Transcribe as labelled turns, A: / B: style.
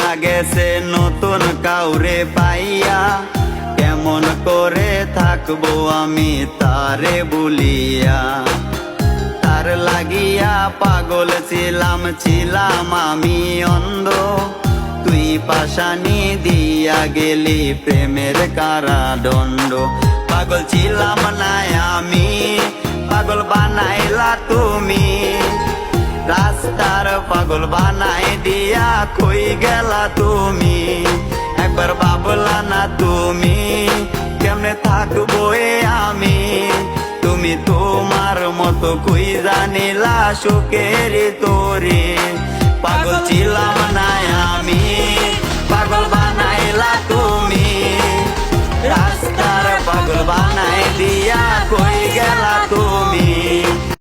A: লাগেছে নতুন কাউরে পাইয়া। কেমন করে থাকব আমি তারে বলিয়া। পাগল ছিলাম ছিলাম আমি অন্ধ। তুই পাশানি দিয়া গেলি প্রেমের কারাদণ্ড। পাগল ছিলাম না আমি, পাগল বানাইলা তুমি। রাস্তার পাগল বানাই দিয়া কই গেলা তুমি? একবার বাবলা না তুমি, কেমনে থাকব আমি? তুমি তোমার মতো কই জানিলা সুখের তোরে?